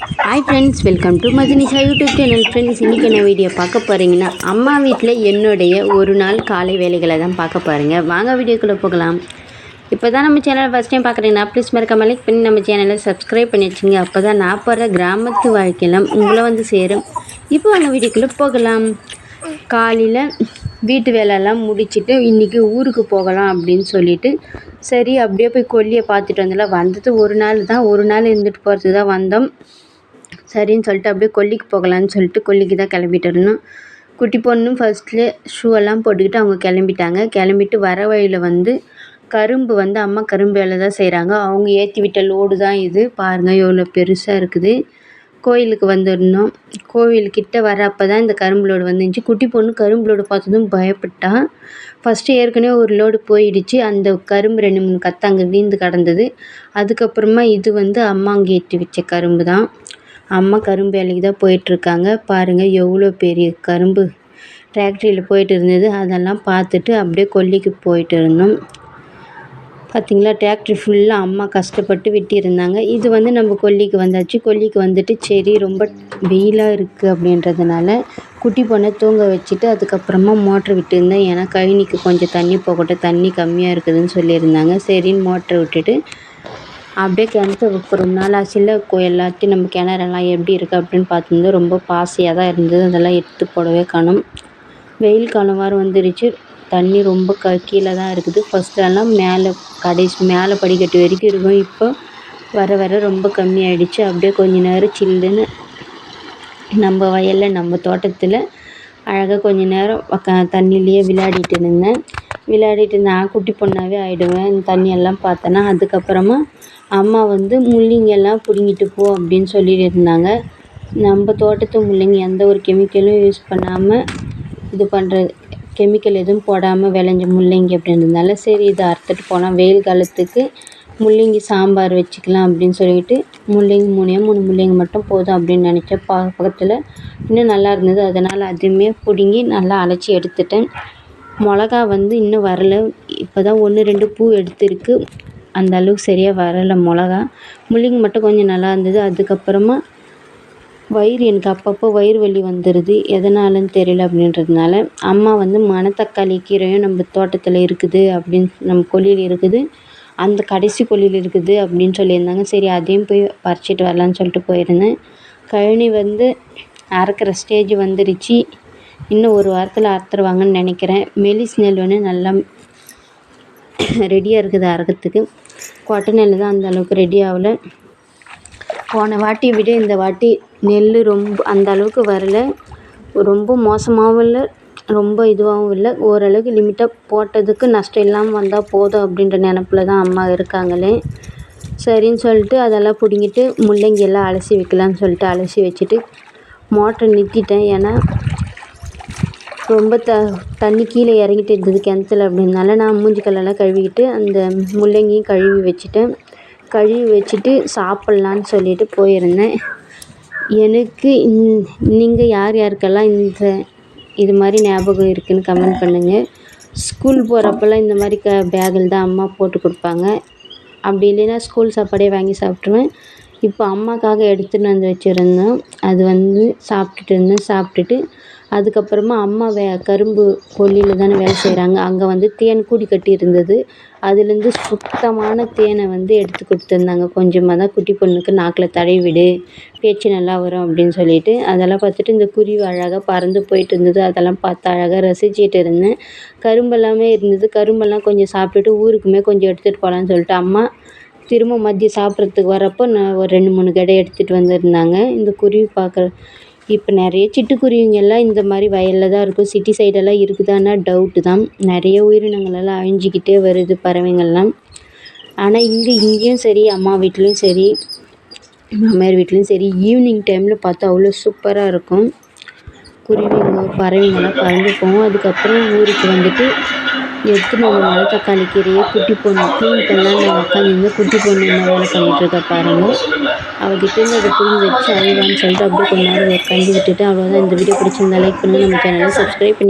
Hi friends welcome to Madhinisha YouTube channel friends இன்றைக்கி என்ன video பார்க்க போகிறீங்கன்னா அம்மா வீட்டில் என்னுடைய ஒரு நாள் காலை வேலைகளை தான் பார்க்க போகிறீங்க வாங்க வீடியோக்குள்ளே போகலாம். இப்போ தான் நம்ம சேனலை ஃபஸ்ட் டைம் பார்க்குறீங்கன்னா ப்ளீஸ் மறக்க லைக் பண்ணி நம்ம சேனலை சப்ஸ்கிரைப் பண்ணி வச்சுங்க அப்போ தான் நான் போகிற கிராமத்து வாழ்க்கையெல்லாம் உங்களை வந்து சேரும். இப்போ வாங்க வீடியோக்குள்ளே போகலாம். காலையில் வீட்டு வேலையெல்லாம் முடிச்சுட்டு இன்றைக்கி ஊருக்கு போகலாம் அப்படின்னு சொல்லிட்டு சரி அப்படியே போய் கொல்லியை பார்த்துட்டு வந்தலாம் வந்தது ஒரு நாள் தான். ஒரு நாள் இருந்துட்டு போகிறதுக்கு தான் வந்தோம். சரின்னு சொல்லிட்டு அப்படியே கொல்லிக்கு போகலான்னு சொல்லிட்டு கொல்லிக்கு தான் கிளம்பிட்டு இருந்தோம். குட்டி பொண்ணும் ஃபஸ்ட்டில் ஷூ எல்லாம் போட்டுக்கிட்டு அவங்க கிளம்பிட்டாங்க. கிளம்பிட்டு வர வழியில் வந்து கரும்பு வந்து அம்மா கரும்பு வேலை தான் செய்கிறாங்க அவங்க ஏற்றி விட்ட லோடு தான் இது. பாருங்கள் எவ்வளோ பெருசாக இருக்குது. கோயிலுக்கு வந்துடணும் கோவில்கிட்ட வரப்போ தான் இந்த கரும்பு லோடு வந்துருந்துச்சு குட்டி பொண்ணு கரும்பு லோடு பார்த்ததும் பயப்பட்டா. ஃபஸ்ட்டு ஏற்கனவே ஒரு லோடு போயிடுச்சு. அந்த கரும்பு ரெண்டு மூணு கத்து அங்கே வீழ்ந்து கிடந்தது. அதுக்கப்புறமா இது வந்து அம்மா அங்கே ஏற்றி வச்ச கரும்பு தான் அம்மா கரும்பு வேலைக்கு தான் போயிட்டுருக்காங்க. பாருங்கள் எவ்வளோ பெரிய கரும்பு. டிராக்டரியில் போயிட்டு இருந்தது அதெல்லாம் பார்த்துட்டு அப்படியே கொல்லிக்கு போயிட்டு இருந்தோம் பார்த்திங்களா டிராக்டரி ஃபுல்லாக அம்மா கஷ்டப்பட்டு வெட்டியிருந்தாங்க இது வந்து நம்ம கொல்லிக்கு வந்தாச்சு. கொல்லிக்கு வந்துட்டு சரி ரொம்ப வெயிலாக இருக்குது அப்படின்றதுனால குட்டி பொண்ணை தூங்க வச்சுட்டு அதுக்கப்புறமா மோட்ரு விட்டுருந்தேன். ஏன்னா கழனிக்கு கொஞ்சம் தண்ணி போகட்டும் தண்ணி கம்மியாக இருக்குதுன்னு சொல்லியிருந்தாங்க. சரின்னு மோட்ரு விட்டுட்டு அப்படியே கிணத்துக்கு ஒரு ரொம்ப நாள் ஆச்சுல்ல எல்லாத்தையும் நம்ம கிணறெல்லாம் எப்படி இருக்குது அப்படின்னு பார்த்துருந்து ரொம்ப பாசியாக தான் இருந்தது. அதெல்லாம் எடுத்து போடவே காணும். வெயில் காலம் வேறு வந்துருச்சு. தண்ணி ரொம்ப க கீழே தான் இருக்குது. ஃபஸ்ட்டெல்லாம் மேலே கடைசி மேலே படிக்கட்டு வரைக்கும் இருக்கும். இப்போ வர வர ரொம்ப கம்மியாயிடுச்சு அப்படியே கொஞ்ச நேரம் சில்லுன்னு நம்ம வயலில் நம்ம தோட்டத்தில் அழகாக கொஞ்ச நேரம் க தண்ணியிலேயே விளையாடிட்டு இருந்தேன். விளையாடிட்டு நான் குட்டி பொண்ணாகவே ஆகிடுவேன் தண்ணியெல்லாம் பார்த்தேன்னா அதுக்கப்புறமா அம்மா வந்து முள்ளங்கியெல்லாம் பிடுங்கிட்டு போ அப்படின்னு சொல்லிட்டு இருந்தாங்க. நம்ம தோட்டத்து முள்ளங்கி எந்த ஒரு கெமிக்கலும் யூஸ் பண்ணாமல் இது பண்ணுறது கெமிக்கல் எதுவும் போடாமல் விளைஞ்ச முள்ளங்கி அப்படின்றதுனால சரி இதை அறுத்துட்டு போகலாம் வெயில் காலத்துக்கு முள்ளங்கி சாம்பார் வச்சுக்கலாம் அப்படின்னு சொல்லிட்டு முள்ளங்கி மூணே மூணு முள்ளங்கி மட்டும் போதும் அப்படின்னு நினச்சேன் பா பக்கத்தில் இன்னும் நல்லா இருந்தது. அதனால் அதுவுமே பிடுங்கி நல்லா அலசி எடுத்துட்டேன். மிளகா வந்து இன்னும் வரல. இப்போ தான் ஒன்று ரெண்டு பூ எடுத்திருக்கு. அந்த அளவுக்கு சரியாக வரலை மிளகா. முள்ளிங்க மட்டும் கொஞ்சம் நல்லா இருந்தது. அதுக்கப்புறமா வயிறு எனக்கு அப்பப்போ வயிறு வலி வந்துடுது எதனாலன்னு தெரியல அப்படின்றதுனால அம்மா வந்து மணத்தக்காளி கீரையும் நம்ம தோட்டத்தில் இருக்குது அப்படின்னு நம்ம கொல்லியில் இருக்குது. அந்த கடைசி கொல்லியில் இருக்குது அப்படின்னு சொல்லியிருந்தாங்க. சரி அதையும் போய் பறிச்சிட்டு வரலான்னு சொல்லிட்டு போயிருந்தேன். கழனி வந்து அறுக்கிற ஸ்டேஜ் வந்துருச்சு. இன்னும் ஒரு வாரத்தில் அறுத்துருவாங்கன்னு நினைக்கிறேன். மெலிஸ் நெல் வந்து நல்லா ரெடியாக இருக்குது அறுக்கிறதுக்கு. கொட்டை நெல் தான் அந்தளவுக்கு ரெடி ஆகல. போன வாட்டியை விட இந்த வாட்டி நெல் ரொம்ப அந்த அளவுக்கு ரொம்ப மோசமாகவும் இல்லை ரொம்ப இதுவாகவும் இல்லை. ஓரளவுக்கு லிமிட்டாக போட்டதுக்கு நஷ்டம் இல்லாமல் வந்தால் போதும் அப்படின்ற நினப்பில் தான் அம்மா இருக்காங்களே. சரின்னு சொல்லிட்டு அதெல்லாம் பிடுங்கிட்டு முள்ளங்கி எல்லாம் அலசி வைக்கலான்னு சொல்லிட்டு அலசி வச்சுட்டு மோட்டரை நிறுத்திட்டேன். ஏன்னா ரொம்ப த தண்ணி கீழே இறங்கிட்டு இருந்தது கிணத்துல அப்படினால நான் மூஞ்சி கல்லெல்லாம் கழுவிக்கிட்டு அந்த முள்ளங்கியும் கழுவி வச்சுட்டேன் கழுவி வச்சுட்டு சாப்பிட்லான்னு சொல்லிட்டு போயிருந்தேன். எனக்கு நீங்கள் யார் யாருக்கெல்லாம் இந்த இது மாதிரி ஞாபகம் இருக்குதுன்னு கமெண்ட் பண்ணுங்கள் ஸ்கூல் போகிறப்பெல்லாம் இந்த மாதிரி க பேக்கில் தான் அம்மா போட்டு கொடுப்பாங்க. அப்படி இல்லைன்னா ஸ்கூல் சாப்பாடே வாங்கி சாப்பிட்ருவேன் இப்போ அம்மாக்காக எடுத்துன்னு வந்து வச்சுருந்தோம் அது வந்து சாப்பிட்டுட்டு இருந்தேன். சாப்பிட்டுட்டு அதுக்கப்புறமா அம்மா வே கரும்பு கொல்லியில் தானே வேலை செய்கிறாங்க அங்கே வந்து தேன் கூடு கட்டி இருந்தது. அதுலேருந்து சுத்தமான தேனை வந்து எடுத்து கொடுத்துருந்தாங்க கொஞ்சமாக தான் குட்டி பொண்ணுக்கு நாக்கில் தடவி விடு பேச்சு நல்லா வரும் அப்படின்னு சொல்லிட்டு. அதெல்லாம் பார்த்துட்டு இந்த குருவி அழகாக பறந்து போயிட்டு இருந்தது. அதெல்லாம் பார்த்து அழகாக ரசிச்சுட்டு இருந்தேன். கரும்பெல்லாமே இருந்தது. கரும்பெல்லாம் கொஞ்சம் சாப்பிட்டுட்டு ஊருக்குமே கொஞ்சம் எடுத்துகிட்டு போகலான்னு சொல்லிட்டு அம்மா திரும்ப மதியம் சாப்பிட்றதுக்கு வரப்போ நான் ஒரு ரெண்டு மூணு கடை எடுத்துகிட்டு வந்திருந்தாங்க. இந்த குருவி பார்க்குற இப்போ நிறைய சிட்டுக்குருவிங்கெல்லாம் இந்த மாதிரி வயலில் தான் இருக்கும் சிட்டி சைடெல்லாம் இருக்குதான்னா டவுட்டு தான். நிறைய உயிரினங்களெல்லாம் அழிஞ்சிக்கிட்டே வருது பறவைங்கள்லாம். ஆனால் இங்கே இங்கேயும் சரி அம்மா வீட்லேயும் சரி மாமியார் வீட்லேயும் சரி ஈவினிங் டைமில் பார்த்தா அவ்வளோ சூப்பராக இருக்கும். குருவிங்க பறவைங்கள்லாம் பறந்து போகும். அதுக்கப்புறம் ஊருக்கு வந்துட்டு எடுத்துன்னு வந்து தக்காளி கீரையை குட்டி பொண்ணு க்ளீன் பண்ணலான்னு நான் உட்காந்துருந்தேன் குட்டி பொண்ணு என்ன வேலை பண்ணிகிட்ருக்கா பாருங்கள் அவகிட்டேருந்து அதை புரிஞ்சு வச்சு அழுவான்னு சொல்லிட்டு அப்படியே கொஞ்ச நேரம் உட்காந்து விட்டுட்டு அவ்வளோதான் இந்த வீடியோ பிடிச்சிருந்தா லைக் பண்ணி நம்ம சேனலை சப்ஸ்கிரைப் பண்ணி